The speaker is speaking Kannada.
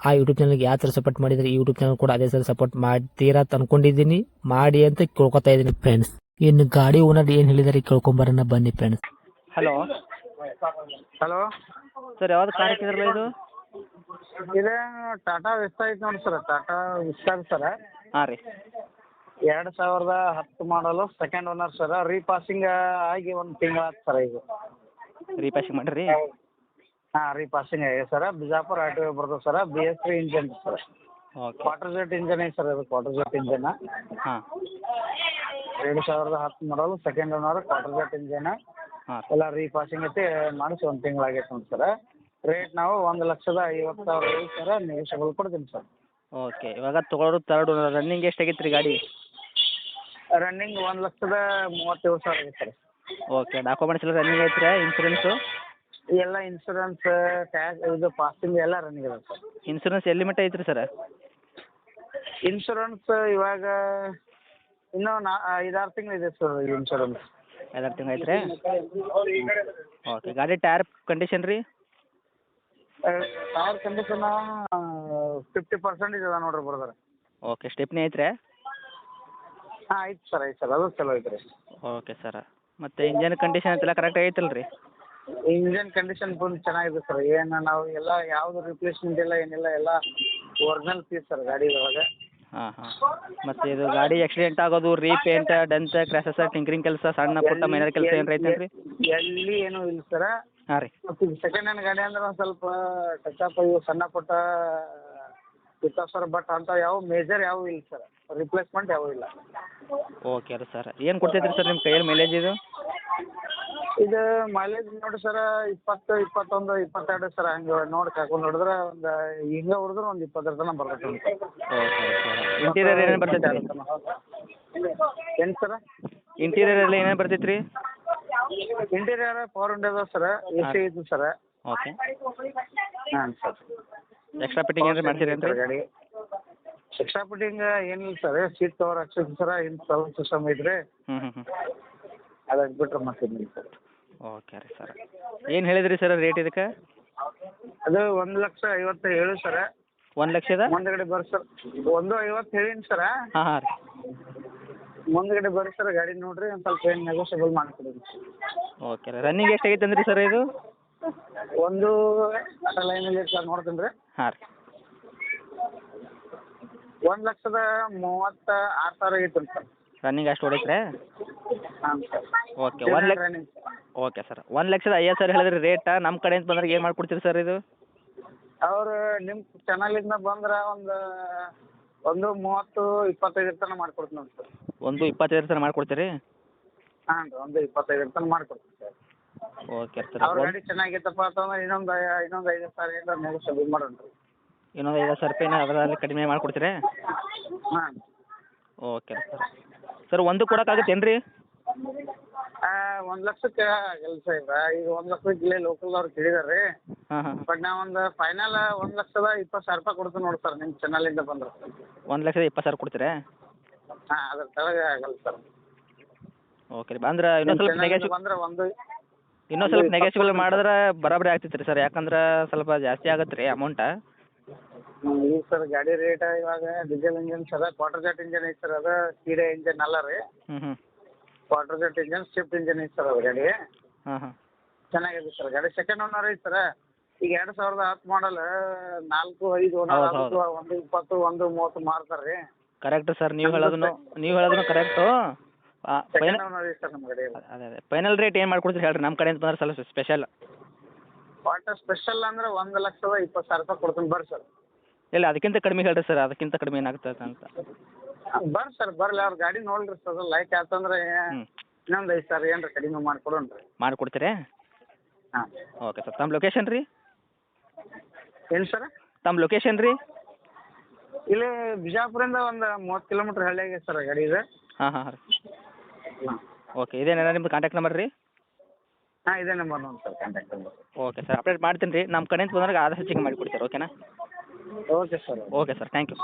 ಆ ಯೂಟ್ಯೂಬ್ ಚಾನಲ್ಗೆ ಯಾವ ಥರ ಸಪೋರ್ಟ್ ಮಾಡಿದರೆ ಈ ಯೂಟ್ಯೂಬ್ ಚಾನಲ್ ಕೂಡ ಅದೇ ಥರ ಸಪೋರ್ಟ್ ಮಾಡ್ತೀರಾ ಅಂತ ಅನ್ಕೊಂಡಿದ್ದೀನಿ. ಮಾಡಿ ಅಂತ ಕೇಳ್ಕೊತಾ ಇದ್ದೀನಿ ಫ್ರೆಂಡ್ಸ್ ಇನ್ನು ಗಾಡಿ ಓನರ್ ಏನು ಹೇಳಿದಾರೆ ಕೇಳ್ಕೊಂಬರೋಣ ಬನ್ನಿ ಫ್ರೆಂಡ್ಸ್ ಹಲೋ ಹಲೋ ಸರ್ ಯಾವ್ದು ಕಾರ್ ಹಾಕಿದ್ರಲ್ಲ ಇದು? ಇದೆ ಟಾಟಾ ವಿಸ್ತಾ ಐತೆ ನೋಡಿ ಸರ್ ಟಾಟಾ ವಿಸ್ತಾ ಸರ ಹಾಂ ರೀ. ಎರಡು ಸಾವಿರದ ಹತ್ತು ಮಾಡಲು ಸೆಕೆಂಡ್ ಓನರ್ ಸರ್ ರೀಪಾಸಿಂಗ್ ಆಗಿ ಒಂದು ತಿಂಗಳ ಸರ್ ಇದು. ರೀಪಾಸಿಂಗ್ ಮಾಡಿರಿ? ಹಾಂ ರೀಪಾಸಿಂಗ್ ಆಗಿದೆ sir Bijapur R T O ಬರ್ತದೆ sir B S three engine sir okay quarter jet engine ಐತೆ ಸರ್ ಅದು? ಕ್ವಾರ್ಟರ್ ಜೆಟ್ ಇಂಜನ್ ಹಾಂ. ಎರಡು ಸಾವಿರದ ಹತ್ತು ಮಾಡಲು second owner quarter jet engine ಹಾಂ. ಎಲ್ಲ ರೀಪಾಸಿಂಗ್ ಐತಿ ಮಾಡಿಸಿ ಒಂದು ತಿಂಗಳಾಗೈತೆ ನೋಡಿ ಸರ ರೇಟ್ ನಾವು ಒಂದು ಲಕ್ಷದ ಐವತ್ತು ಸಾವಿರ ಐತೆ ಸರ ನೆಗೋಷಿಯಬಲ್ ಕೊಡ್ತೀನಿ ಸರ್ ಓಕೆ ಇವಾಗ ತೊಗೊಳೋರು ತರ್ಡ್ ರನ್ನಿಂಗ್ ಎಷ್ಟು ಆಗೈತೆ ರೀ ಗಾಡಿ? ರನ್ನಿಂಗ್ ಒಂದು ಲಕ್ಷದ ಮೂವತ್ತೇಳು ಸಾವಿರ ಐತೆ ಸರ್ ಓಕೆ ಡಾಕ್ಯುಮೆಂಟ್ಸ್ ಎಲ್ಲ ರನ್ನಿಂಗ್ ಐತ್ರಿ ಇನ್ಸೂರೆನ್ಸು ಎಲ್ಲ ಇನ್ಶೂರೆನ್ಸ್ ಟ್ಯಾಕ್ಸ್ ಇದು ಪಾಸಿಂಗ್ ಎಲ್ಲ ರನ್ನಿಂಗ್ ಇದೆ ಸರ್ ಇನ್ಸೂರೆನ್ಸ್ ಎಲ್ಲಿ ಮಟ್ಟ ಐತ್ರಿ ಸರ್ ಇನ್ಶೂರೆನ್ಸ್ ಇವಾಗ ಇನ್ನೂ ನಾ ಐದಾರು ತಿಂಗಳು ಇದೆ ಸರ್ ಇನ್ಶೂರೆನ್ಸ್ ಐದಾರು ತಿಂಗಳು ಐತ್ರಿ? ಓಕೆ ಗಾಡಿ ಟೈರ್ ಕಂಡೀಷನ್ ರೀ? ಟೈರ್ ಕಂಡೀಷನ್ ಫಿಫ್ಟಿ ಪರ್ಸೆಂಟೇಜ್ ಇದೆ ನೋಡ್ರಿ ಬ್ರದರ್ ಓಕೆ ಸ್ಟೆಪ್ನಿ ಐತ್ರಿ? ಹಾಂ ಐತೆ ಸರ್ ಐತೆ ಸರ್ ಅದು ಚಲೋ ಐತೆ ರೀ ಓಕೆ ಸರ್ ಮತ್ತೆ ಇಂಜನ್ ಕಂಡೀಷನ್ ಅಂತೆಲ್ಲ ಕರೆಕ್ಟ್ ಐತಲ್ಲ ರೀ ಇಂಜನ್ ಕಂಡೀಷನ್ ಫುಲ್ ಚೆನ್ನಾಗಿದೆ ಸರ್ ಏನು ನಾವು ಎಲ್ಲ ಯಾವುದು ರಿಪ್ಲೇಸ್ಮೆಂಟ್ ಇಲ್ಲ ಏನಿಲ್ಲ ಎಲ್ಲ ಒರಿಜಿನಲ್ ಪೀಸ್ ಸರ್ ಗಾಡಿ ಒಳಗೆ ಹಾಂ ಹಾಂ. ಮತ್ತು ಇದು ಗಾಡಿ ಆಕ್ಸಿಡೆಂಟ್ ಆಗೋದು ರೀಪೇಂಟ್ ಡೆಂತ್ ಕ್ರ್ಯಾಸಸ್ ಟಿಂಕ್ರಿಂಗ್ ಕೆಲಸ ಸಣ್ಣ ಪುಟ್ಟ ಮೈನರ್ ಕೆಲಸ ಏನು ರೈತ ರೀ ಎಲ್ಲಿ ಏನೂ ಇಲ್ಲ ಸರ ಹಾಂ ರೀ. ಮತ್ತು ಸೆಕೆಂಡ್ ಹ್ಯಾಂಡ್ ಗಾಡಿ ಅಂದ್ರೆ ಒಂದು ಸ್ವಲ್ಪ ಟಚ್ ಅಪ್ ಇವು ಸಣ್ಣ ಪುಟ್ಟ ಸರ್ ಬಟ್ ಅಂತ ಯಾವ ಮೇಜರ್ ಯಾವ ಇಲ್ಲ ಸರ್ ರಿಪ್ಲೇಸ್ಮೆಂಟ್ ಯಾವ ಇಲ್ಲ. ಓಕೆ ರೀ ಸರ್ ಏನು ಕೊಡ್ತೈತೆ ರೀ ಸರ್ ನಿಮ್ಮ ಕೈಯಲ್ಲಿ ಮೈಲೇಜ್ ಇದು? ಇದು ಮೈಲೇಜ್ ನೋಡಿ ಸರ ಇಪ್ಪತ್ತು ಇಪ್ಪತ್ತೊಂದು ಇಪ್ಪತ್ತೆರಡು ಸರ್ ಹಂಗೆ ನೋಡಿ ಕರ್ಕೊಂಡು ನೋಡಿದ್ರೆ ಒಂದು ಹಿಂಗೆ ಹೊಡೆದ್ರೆ ಒಂದು ಇಪ್ಪತ್ತರ ತನಕ ಬರ್ತೈತೆ ಇಂಟೀರಿಯರ್ ಏನೇನು ಬರ್ತೈತೆ ಏನು ಸರ ಇಂಟೀರಿಯರ್ ಎಲ್ಲ ಏನೇನು ಬರ್ತೈತೆ ರೀ ಇಂಟೀರಿಯರ್ ಫೋರ್ ಹಂಡ್ರೆಡ್ ಅದ ಸರ್ ಎ ಸಿ ಐತಿ ಸರ ಓಕೆ ಹಾಂ ಸರ್ ಎಕ್ಸ್ಟ್ರಾ ಫಿಟ್ಟಿಂಗ್ ಏನಾರು ಮಾಡ್ತೀರಿ ಅಂತ? ಗಾಡಿ. ಎಕ್ಸ್ಟ್ರಾ ಫಿಟ್ಟಿಂಗ್ ಏನಿಲ್ಲ ಸರ್ ಸೀಟ್ ಕವರ್ ಹಾಕ್ಸಿದ್ದು ಸರ್ ಇನ್ನು ಸೌಂಡ್ ಸಿಸ್ಟಮ್ ಐತ್ರಿ. ಹ್ಞೂ ಹ್ಞೂ ಹ್ಞೂ ಅದಕ್ಕೆ ಬಿಟ್ರೆ ಮಾಡ್ತೀನಿ ಸರ್ ಓಕೆ ರೀ ಸರ್ ಏನು ಹೇಳಿದ್ರಿ ಸರ್ ರೇಟ್ ಇದಕ್ಕೆ? ಅದು ಒಂದು ಲಕ್ಷ ಐವತ್ತು ಹೇಳು ಸರ ಒಂದು ಲಕ್ಷದ? ಮುಂದ್ಗಡೆ ಬರ್ರಿ ಸರ್ ಒಂದು ಐವತ್ತು ಹೇಳೀನಿ ಸರ ಹಾಂ ಹಾಂ ರೀ. ಮುಂದ್ಗಡೆ ಬರ್ರಿ ಸರ್ ಗಾಡಿ ನೋಡ್ರಿ ಒಂದು ಸ್ವಲ್ಪ ಏನು ನೆಗೋಷಿಯಬಲ್ ಮಾಡಿಕೊಡಿ ಓಕೆ ರೀ. ರನ್ನಿಂಗ್ ಎಷ್ಟು ಆಗೈತೆ ಅಂದ್ರಿ ಸರ್ ಇದು? ಒಂದು ಲೈನಲ್ಲಿ ಸರ್ ನೋಡ್ತೀನಿ ರೀ. ಹಾಂ ರೀ. ಒಂದು ಲಕ್ಷದ ಮೂವತ್ತ ಆರು ಸಾವಿರ ಐತೆ ಸರ್ ರನ್ನಿಂಗ್ ಅಷ್ಟು ಹೊಡೈತ್ರೆ ಹಾಂ ಸರ್ ಓಕೆ ಒಂದು ಲಕ್ಷ ರನ್ನಿಂಗ್ ಓಕೆ ಸರ್ ಒಂದು ಲಕ್ಷದ ಐವತ್ತು ಸಾವಿರ ಹೇಳಿದ್ರಿ ರೇಟ ನಮ್ಮ ಕಡೆಯಿಂದ ಬಂದ್ರೆ ಏನು ಮಾಡ್ಕೊಡ್ತೀರಿ ಸರ್ ಇದು? ಅವ್ರು ನಿಮ್ಮ ಚಾನಲಿಂದ ಬಂದ್ರೆ ಒಂದು ಒಂದು ಮೂವತ್ತು ಇಪ್ಪತ್ತೈದು ತನಕ ಮಾಡ್ಕೊಡ್ತೀನಿ ನೋಡಿ ಸರ್ ಒಂದು ಇಪ್ಪತ್ತೈದು ತನಕ ಮಾಡ್ಕೊಡ್ತೀರಿ? ಹಾಂ ರೀ ಒಂದು ಇಪ್ಪತ್ತೈದು ತನಕ ಮಾಡ್ಕೊಡ್ತೀನಿ ಸರ್ ಓಕೆ ಸರ್ ಅವ್ರ ಗಾಡಿ ಚೆನ್ನಾಗಿತ್ತಪ್ಪ ಅಂತಂದ್ರೆ ಇನ್ನೊಂದು ಇನ್ನೊಂದು ಐದು ಸಾವಿರ ಏನಾರ ನೆಗೋಷಿಯಬಲ್ ಮಾಡೋಣ ರೀ ಇನ್ನೊಂದು ಐವತ್ತು ಸಾವಿರ ರೂಪಾಯಿ ಅದರಲ್ಲಿ ಕಡಿಮೆ ಮಾಡ್ಕೊಡ್ತೀರಿ? ಹಾಂ ಓಕೆ ಸರ್ ಸರ್ ಒಂದು ಕೊಡೋಕ್ಕಾಗತ್ತೇನು ರೀ ಒಂದು ಲಕ್ಷಕ್ಕೆ ಆಗಲ್ಲ ಸಾಹೇಬ್ರ ಈಗ ಒಂದು ಲಕ್ಷಕ್ಕೆ ಇಲ್ಲೇ ಲೋಕಲ್ದವ್ರು ಕೇಳಿದಾರೆ ರೀ ಬಟ್ ನಾ ಒಂದು ಫೈನಲ್ ಒಂದು ಲಕ್ಷದ ಇಪ್ಪತ್ತು ಸಾವಿರ ರೂಪಾಯಿ ಕೊಡ್ತೀನಿ ನೋಡಿ ಸರ್ ನಿಮ್ಮ ಇಂದ ಬಂದ್ರೆ. ಒಂದು ಲಕ್ಷದ ಇಪ್ಪತ್ತು ಸಾವಿರ ಕೊಡ್ತೀರಾ? ಹಾಂ ಅದ್ರ ಕೆಳಗೆ ಆಗಲ್ಲ ಸರ್. ಓಕೆ ರೀ. ಅಂದ್ರೆ ಇನ್ನೊಂದು ಸ್ವಲ್ಪ ನೆಗೆಟಿವ್ ಬಂದ್ರೆ ಒಂದು ಇನ್ನೊಂದು ಸ್ವಲ್ಪ ನೆಗೆಶಿಬಲ್ ಮಾಡಿದ್ರೆ ಬರಾಬರಿ ಆಗ್ತೈತೆ ರೀ ಸರ್. ಯಾಕಂದ್ರೆ ಸ್ವಲ್ಪ ಜಾಸ್ತಿ ಆಗತ್ತೆ ರೀ ಅಮೌಂಟ ಈಗ ಸರ್ ಗಾಡಿ ರೇಟ್ ಇವಾಗ diesel engine sir quarter jet engine ಐತೆ ಸರ್ ಅದು ಕೀಡೆ ಇಂಜನ್ ಅಲ್ಲ ರೀ. ಹ್ಞೂ ಹ್ಞೂ quarter jet engine Swift engine ಐತೆ ಸರ್ ಅದು ಗಾಡಿ ಹಾಂ ಹಾಂ ಚೆನ್ನಾಗಿದೆ ಸರ್ ಗಾಡಿ ಸೆಕೆಂಡ್ ಓನರ್ ಐತೆ ಸರ್ ಈಗ ಎರಡು ಸಾವಿರದ ಹತ್ತು ಮಾಡಲ್ ನಾಲ್ಕು ಐದು ಓನರ್ ಹೌದು. ಒಂದು ಇಪ್ಪತ್ತು ಒಂದು ಮೂವತ್ತು ಮಾರ್ತಾರೆ ರೀ. ಕರೆಕ್ಟ್ ಸರ್ ನೀವು ಹೇಳೋದನ್ನು ನೀವು ಹೇಳೋದನ್ನು correct second final owner sir ನಮ್ಮ ಗಾಡಿ. ಅದೇ ಅದೇ. ಫೈನಲ್ ರೇಟ್ ಏನು ಮಾಡ್ಕೊಡ್ತೀರಿ ಹೇಳ್ರಿ ನಮ್ಮ ಕಡೆಯಿಂದ ಬಂದ್ರೆ ಸ್ವಲ್ಪ ಸ್ಪೆಷಲ್ ಕ್ವಾರ್ಟರ್ ಸ್ಪೆಷಲ್ ಅಂದ್ರೆ ಒಂದು ಲಕ್ಷದ ಇಪ್ಪತ್ತು ಸಾವಿರ ರೂಪಾಯಿ ಕೊಡ್ತೀನಿ ಬರ್ರಿ ಸರ್ ಇಲ್ಲ ಅದಕ್ಕಿಂತ ಕಡಿಮೆ ಹೇಳ್ರಿ ಸರ್ ಅದಕ್ಕಿಂತ ಕಡಿಮೆ ಏನಾಗ್ತದೆ ಅಂತ. ಬರ್ರಿ ಸರ್ ಬರ್ಲಿ ಅವ್ರ ಗಾಡಿ ನೋಡ್ರಿ ಸರ್ ಲೈಕ್ ಆತಂದ್ರೆ ಇನ್ನೊಂದು ಐದು ಸಾವಿರ ಏನ್ರ ಕಡಿಮೆ ಮಾಡ್ಕೊಡೋಣ ರೀ. ಮಾಡ್ಕೊಡ್ತೀರಿ? ಹಾಂ. ಓಕೆ ಸರ್ ತಮ್ಮ ಲೊಕೇಶನ್ ರೀ? ಏನು ಸರ್? ತಮ್ಮ ಲೊಕೇಶನ್ ರೀ? ಇಲ್ಲಿ ಬಿಜಾಪುರಿಂದ ಒಂದು ಮೂವತ್ತು ಕಿಲೋಮೀಟ್ರ್ ಹಳ್ಳಿಯಾಗೆ ಸರ್ ಗಾಡಿ ಇದೆ. ಹಾಂ ಹಾಂ ರೀ. ಓಕೆ ಇದೇನೇನ ನಿಮ್ದು ಕಾಂಟ್ಯಾಕ್ಟ್ ನಂಬರ್ ರೀ? ಹಾಂ ಇದೇ ನಂಬರ್ ನೋಡಿ sir contact number okay sir update ಮಾಡ್ತೀನಿ ರೀ. ನಮ್ಮ ಕಡೆಯಿಂದ ಬಂದಾಗ ಆದಷ್ಟು ಮಾಡಿ ಕೊಡ್ತೀರಾ ಓಕೆನಾ okay sir okay sir thank you